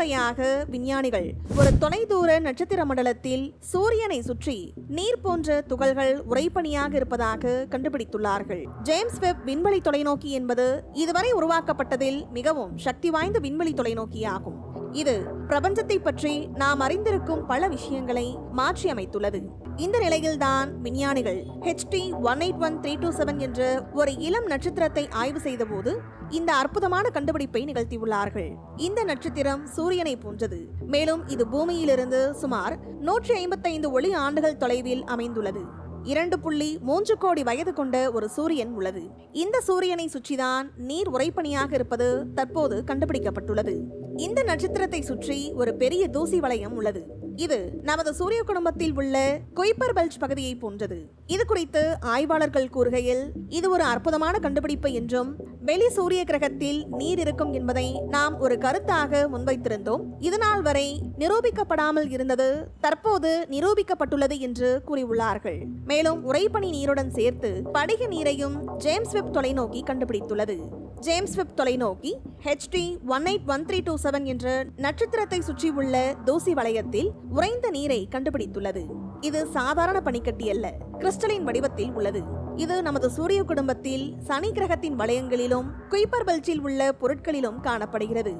முறையாக விஞ்ஞானிகள் ஒரு தொலைதூர நட்சத்திர மண்டலத்தில் சூரியனை சுற்றி நீர் போன்ற துகள்கள் உறைபனியாக இருப்பதாக கண்டுபிடித்துள்ளார்கள். ஜேம்ஸ் வெப் விண்வெளி தொலைநோக்கி என்பது இதுவரை உருவாக்கப்பட்டதில் மிகவும் சக்தி வாய்ந்த விண்வெளி தொலைநோக்கி ஆகும் இது பிரபஞ்சத்தை பற்றி நாம் அறிந்திருக்கும் பல விஷயங்களை மாற்றியமைத்துள்ளது. இந்த நிலையில்தான் விஞ்ஞானிகள் HD one eight one three two seven என்ற ஒரு இளம் நட்சத்திரத்தை ஆய்வு செய்தபோது இந்த அற்புதமான கண்டுபிடிப்பை நிகழ்த்தியுள்ளார்கள். இந்த நட்சத்திரம் சூரியனை போன்றது. மேலும் இது பூமியிலிருந்து சுமார் நூற்றி ஐம்பத்தைந்து ஒளி ஆண்டுகள் தொலைவில் அமைந்துள்ளது. இரண்டு புள்ளி மூன்று கோடி வயது கொண்ட ஒரு சூரியன் உள்ளது. இந்த சூரியனை சுற்றிதான் நீர் உறைபனியாக இருப்பது தற்போது கண்டுபிடிக்கப்பட்டுள்ளது. இந்த நட்சத்திரத்தை சுற்றி ஒரு பெரிய தூசி வளையம் உள்ளது. இது நமது சூரிய குடும்பத்தில் உள்ள குய்பர் பெல்ட் பகுதியை போன்றது. இது குறித்து ஆய்வாளர்கள் கூறுகையில் இது ஒரு அற்புதமான கண்டுபிடிப்பு என்றும் வெளி சூரிய கிரகத்தில் நீர் இருக்கும் என்பதை நாம் ஒரு கருத்தாக முன்வைத்திருந்தோம். இதுநாள் வரை நிரூபிக்கப்படாமல் இருந்தது தற்போது நிரூபிக்கப்பட்டுள்ளது என்று கூறியுள்ளார்கள். மேலும் உறைபனி நீருடன் சேர்த்து படிக நீரையும் ஜேம்ஸ் வெப் தொலைநோக்கி கண்டுபிடித்துள்ளது. ஜேம்ஸ் வெப் தொலைநோக்கி HD one eight one three two seven என்ற நட்சத்திரத்தை சுற்றியுள்ள தூசி வளையத்தில் உறைந்த நீரை கண்டுபிடித்துள்ளது. இது சாதாரண பனிக்கட்டி அல்ல கிறிஸ்டலின் வடிவத்தில் உள்ளது. இது நமது சூரிய குடும்பத்தில் சனி கிரகத்தின் வளையங்களிலும் குய்பர் பெல்ட்டில் உள்ள பொருட்களிலும் காணப்படுகிறது.